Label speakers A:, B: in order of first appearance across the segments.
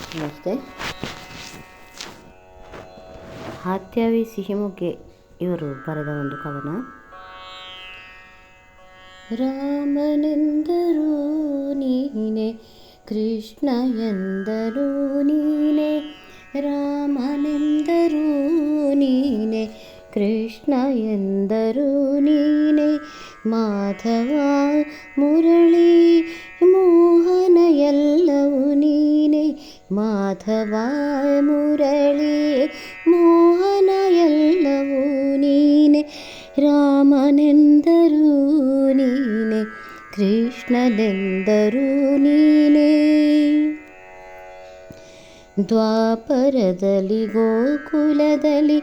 A: ನಮಸ್ತೆ. ಹಾತ್ಯಾವಿ ಸಿಹಿಮುಗ್ಗೆ ಇವರು ಬರೆದ ಒಂದು ಕವನ. ರಾಮನೆಂದರೂ ನೀನೆ, ಕೃಷ್ಣ ಎಂದರೂ ನೀನೆ, ರಾಮನೆಂದರೂ ನೀನೆ, ಕೃಷ್ಣ ಎಂದರೂ ನೀನೆ, ಮಾಧವ ಮುರಳಿ ಎಲ್ಲವೂ ನೀನೆ ಮಾಧವ ಮುರಳಿ ಮೋಹನ ಎಲ್ಲವೂ ನೀನೆ ರಾಮನೆಂದರೂ ನೀನೆ ಕೃಷ್ಣನೆಂದರೂ ನೀನೆ ದ್ವಾಪರದಲ್ಲಿ, ಗೋಕುಲದಲ್ಲಿ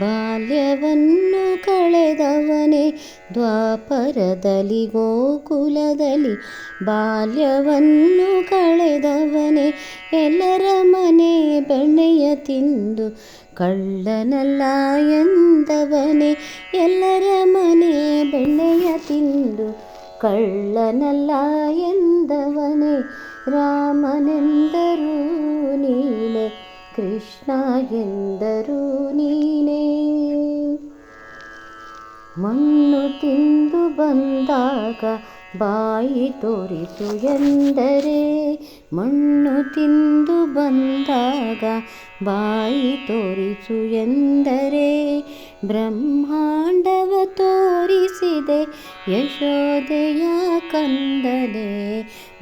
A: ಬಾಲ್ಯವನ್ನು ಕಳೆದವನೇ. ದ್ವಾಪರದಲ್ಲಿ, ಗೋಕುಲದಲ್ಲಿ ಬಾಲ್ಯವನ್ನು ಕಳೆದವನೇ. ಎಲ್ಲರ ಮನೆ ಬೆಣ್ಣೆಯ ತಿಂದು ಕಳ್ಳನಲ್ಲ ಎಂದವನೇ. ಎಲ್ಲರ ಮನೆ ಬೆಣ್ಣೆಯ ತಿಂದು ಕಳ್ಳನಲ್ಲ ಎಂದವನೇ. ರಾಮನೆಂದರೂ ನೀನೆ, ಕೃಷ್ಣ ಎಂದರೂ ನೀನೇ. ಮಣ್ಣು ತಿಂದು ಬಂದಾಗ ಬಾಯಿ ತೋರಿಸು ಎಂದರೆ, ಮಣ್ಣು ತಿಂದು ಬಂದಾಗ ಬಾಯಿ ತೋರಿಸು ಎಂದರೆ, ಬ್ರಹ್ಮಾಂಡವ ತೋರಿಸಿದೆ ಯಶೋದೆಯ ಕಂದನೆ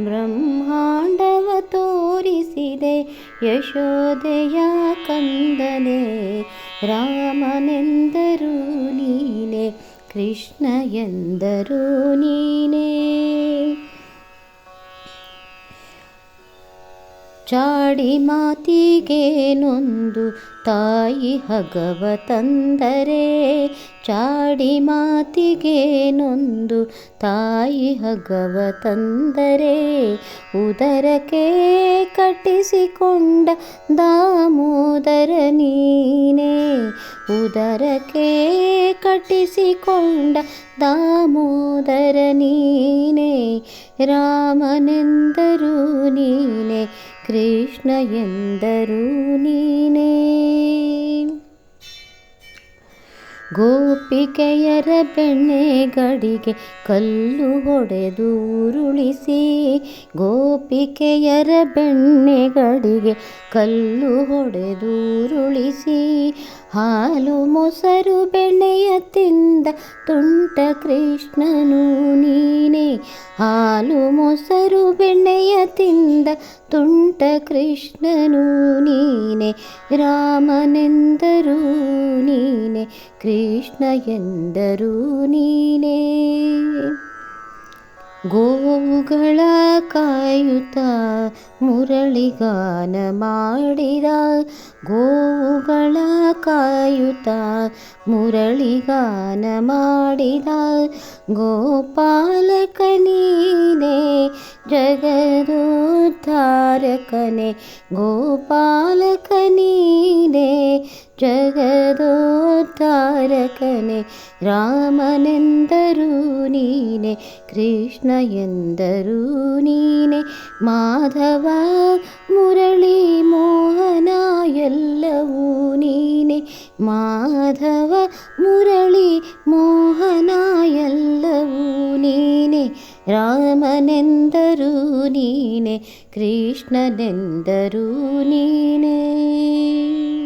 A: ಬ್ರಹ್ಮಾಂಡವ ತೋರಿಸಿದೆ ಯಶೋದೆಯ ಕಂದನೆ ರಾಮನೆಂದರೂ ನೀನೆ ಕೃಷ್ಣ ಎಂದರೂ ನೀನೇ ಚಾಡಿ ಮಾತಿಗೇನೊಂದು ತಾಯಿ ಹಗವ ತಂದರೆ? ಚಾಡಿ ಮಾತಿಗೇನೊಂದು ತಾಯಿ ಹಗವ ತಂದರೆ? ಉದರಕ್ಕೆ ಕಟ್ಟಿಸಿಕೊಂಡ ದಾಮೋದರನಿ ಉದರಕ್ಕೆ ಕಟ್ಟಿಸಿಕೊಂಡ ದಾಮೋದರ ನೀನೇ ರಾಮನೆಂದರೂ ನೀನೆ ಕೃಷ್ಣ ಎಂದರೂ ನೀನೇ ಗೋಪಿಕೆಯರ ಬೆಣ್ಣೆಗಡಿಗೆ ಕಲ್ಲು ಹೊಡೆದು ಉರುಳಿಸಿ, ಗೋಪಿಕೆಯರ ಬೆಣ್ಣೆಗಡಿಗೆ ಕಲ್ಲು ಹೊಡೆದು ಉರುಳಿಸಿ, ಹಾಲು ಮೊಸರು ಬೆಣ್ಣೆಯ ತಿಂದ ತುಂಟ ಕೃಷ್ಣನು ನೀನೆ, ಹಾಲು ಮೊಸರು ಬೆಣ್ಣೆಯ ತಿಂದ ತುಂಟ ಕೃಷ್ಣನು ನೀನೆ, ರಾಮನೆಂದರೂ ಕೃಷ್ಣ ಎಂದರೂ ನೀನೇ. ಗೋವುಗಳ ಕಾಯುತ್ತ ಮುರಳಿಗಾನ ಮಾಡಿದ. ಗೋವುಗಳ ಕಾಯುತ್ತ ಮುರಳಿಗಾನ ಮಾಡಿದ. ಗೋಪಾಲಕನೀನೆ ಜಗದೋದ್ಧಾರಕನೇ ಗೋಪಾಲಕ ನೀನೇ ಜಗದೋದ್ಧಾರಕನೇ ರಾಮನೆಂದರೂ ನೀನೆ, ಕೃಷ್ಣ ಎಂದರೂ ನೀನೆ, ಮಾಧವ ಮುರಳಿ ಮೋಹನ ಎಲ್ಲವೂ ನೀನೆ, ಮಾಧವ ಮುರಳಿ ಮೋಹನ ಎಲ್ಲವೂ ನೀನೆ, ರಾಮನೆಂದರೂ ನೀನೆ, ಕೃಷ್ಣನೆಂದರೂ ನೀನೆ.